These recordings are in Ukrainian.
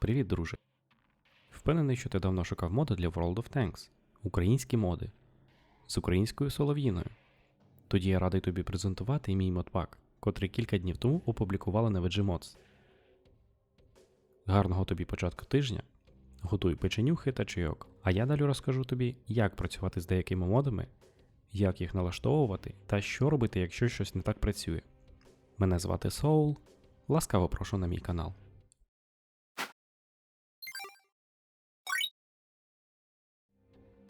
Привіт, друже. Впевнений, що ти давно шукав моди для World of Tanks. Українські моди. З українською солов'їною. Тоді я радий тобі презентувати мій модпак, котрий кілька днів тому опублікували на VGMods. Гарного тобі початку тижня. Готуй печенюхи та чайок. А я далі розкажу тобі, як працювати з деякими модами, як їх налаштовувати та що робити, якщо щось не так працює. Мене звати Soul. Ласкаво прошу на мій канал.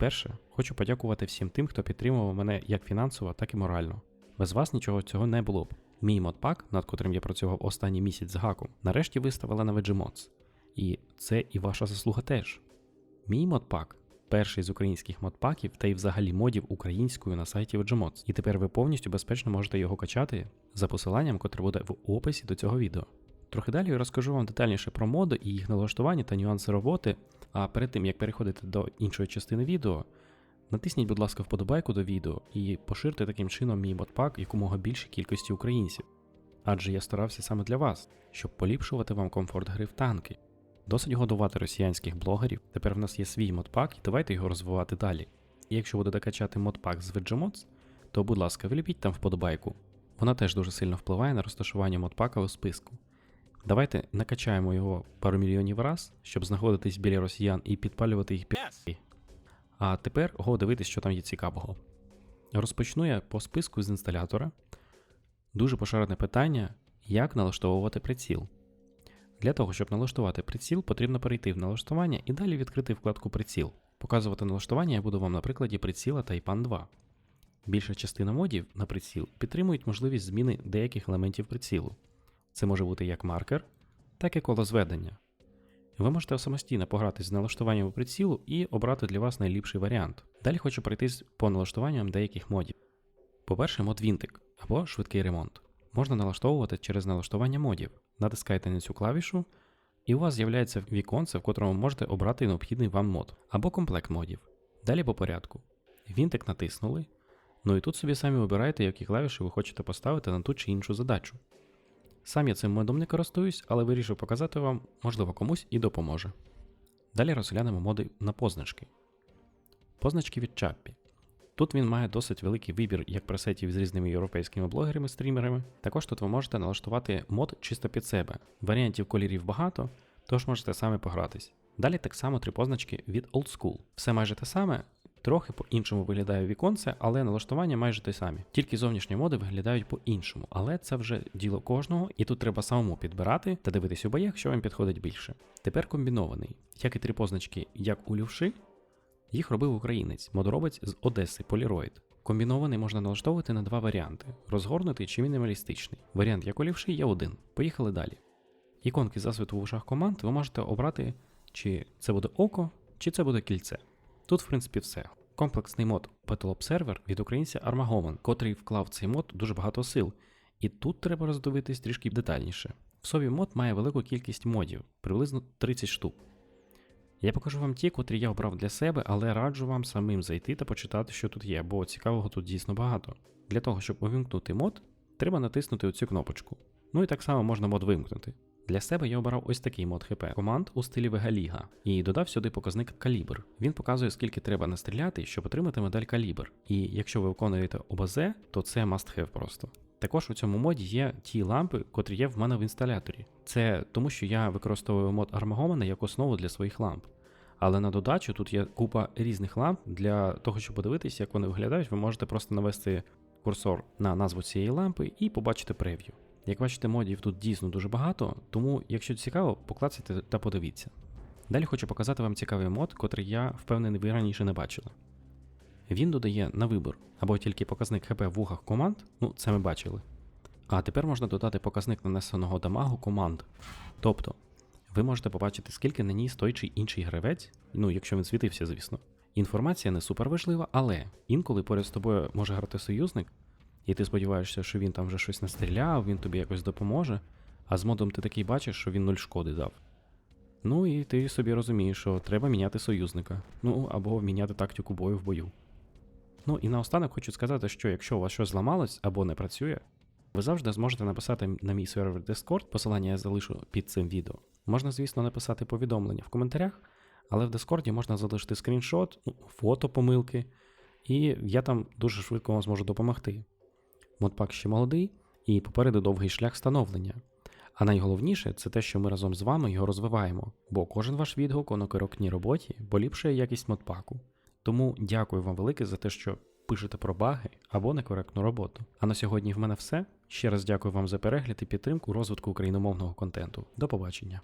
Перше, хочу подякувати всім тим, хто підтримував мене як фінансово, так і морально. Без вас нічого цього не було б. Мій модпак, над котрим я працював останній місяць з гаком, нарешті виставили на VGMods. І це і ваша заслуга теж. Мій модпак перший з українських модпаків та й взагалі модів українською на сайті VGMods. І тепер ви повністю безпечно можете його качати за посиланням, котре буде в описі до цього відео. Трохи далі я розкажу вам детальніше про моди і їх налаштування та нюанси роботи. А перед тим як переходити до іншої частини відео, натисніть, будь ласка, вподобайку до відео і поширте таким чином мій модпак якомога більшій кількості українців. Адже я старався саме для вас, щоб поліпшувати вам комфорт гри в танки. Досить годувати росіянських блогерів. Тепер в нас є свій модпак, і давайте його розвивати далі. І якщо будете качати модпак з VGMods, то будь ласка, вліпіть там вподобайку. Вона теж дуже сильно впливає на розташування модпака у списку. Давайте накачаємо його пару мільйонів раз, щоб знаходитись біля росіян і підпалювати їх пі. А тепер го дивитись, що там є цікавого. Розпочну я по списку з інсталятора. Дуже поширене питання, як налаштовувати приціл. Для того, щоб налаштувати приціл, потрібно перейти в налаштування і далі відкрити вкладку приціл. Показувати налаштування я буду вам на прикладі приціла Taipan 2. Більша частина модів на приціл підтримують можливість зміни деяких елементів прицілу. Це може бути як маркер, так і колозведення. Ви можете самостійно погратись з налаштуванням прицілу і обрати для вас найліпший варіант. Далі хочу пройтись по налаштуванням деяких модів. По-перше, мод Вінтик або швидкий ремонт. Можна налаштовувати через налаштування модів. Натискайте на цю клавішу, і у вас з'являється віконце, в котрому можете обрати необхідний вам мод або комплект модів. Далі по порядку. Вінтик натиснули. Ну і тут собі самі обираєте, які клавіші ви хочете поставити на ту чи іншу задачу. Сам я цим модом не користуюсь, але вирішив показати вам, можливо, комусь і допоможе. Далі розглянемо моди на позначки. Позначки від Чаппі. Тут він має досить великий вибір як пресетів з різними європейськими блогерами-стрімерами. Також тут ви можете налаштувати мод чисто під себе. Варіантів кольорів багато, тож можете самі погратись. Далі так само три позначки від Old School. Все майже те саме, трохи по-іншому виглядає віконце, але налаштування майже те самі. Тільки зовнішні моди виглядають по-іншому, але це вже діло кожного, і тут треба самому підбирати та дивитись у боях, що вам підходить більше. Тепер комбінований, як і три позначки, як у лівши, їх робив українець, модоробець з Одеси Поліроїд. Комбінований можна налаштовувати на два варіанти: розгорнутий чи мінімалістичний. Варіант як у лівши є один. Поїхали далі. Іконки засвіту в ушах команд ви можете обрати, чи це буде око, чи це буде кільце. Тут, в принципі, все. Комплексний мод Battle Observer від українця Armagoman, котрий вклав цей мод дуже багато сил. І тут треба роздивитись трішки детальніше. В собі мод має велику кількість модів, приблизно 30 штук. Я покажу вам ті, котрі я обрав для себе, але раджу вам самим зайти та почитати, що тут є, бо цікавого тут дійсно багато. Для того, щоб увімкнути мод, треба натиснути оцю кнопочку. Ну і так само можна мод вимкнути. Для себе я обрав ось такий мод ХП команд у стилі Вегаліга і додав сюди показник калібр. Він показує, скільки треба настріляти, щоб отримати медаль калібр. І якщо ви виконуєте ОБЗ, то це must have просто. Також у цьому моді є ті лампи, котрі є в мене в інсталяторі. Це тому, що я використовую мод Армагомана як основу для своїх ламп. Але на додачу тут є купа різних ламп. Для того, щоб подивитися, як вони виглядають, ви можете просто навести курсор на назву цієї лампи і побачити прев'ю. Як бачите, модів тут дійсно дуже багато, тому, якщо цікаво, поклацайте та подивіться. Далі хочу показати вам цікавий мод, котрий я впевнений ви раніше не бачили. Він додає на вибір або тільки показник ХП в вухах команд, ну це ми бачили. А тепер можна додати показник нанесеного дамагу команд. Тобто, ви можете побачити, скільки наніс той чи інший гравець, ну якщо він світився, звісно. Інформація не супер важлива, але інколи поряд з тобою може грати союзник, і ти сподіваєшся, що він там вже щось настріляв, він тобі якось допоможе, а з модом ти такий бачиш, що він нуль шкоди дав. Ну і ти собі розумієш, що треба міняти союзника, ну або міняти тактику бою в бою. Ну і наостанок хочу сказати, що якщо у вас щось зламалось або не працює, ви завжди зможете написати на мій сервер Discord, посилання я залишу під цим відео. Можна, звісно, написати повідомлення в коментарях, але в Дискорді можна залишити скріншот, ну, фото помилки, і я там дуже швидко вам зможу допомогти. Модпак ще молодий і попереду довгий шлях становлення. А найголовніше це те, що ми разом з вами його розвиваємо, бо кожен ваш відгук у накорокній роботі поліпшує якість модпаку. Тому дякую вам велике за те, що пишете про баги або некоректну роботу. А на сьогодні в мене все. Ще раз дякую вам за перегляд і підтримку розвитку україномовного контенту. До побачення.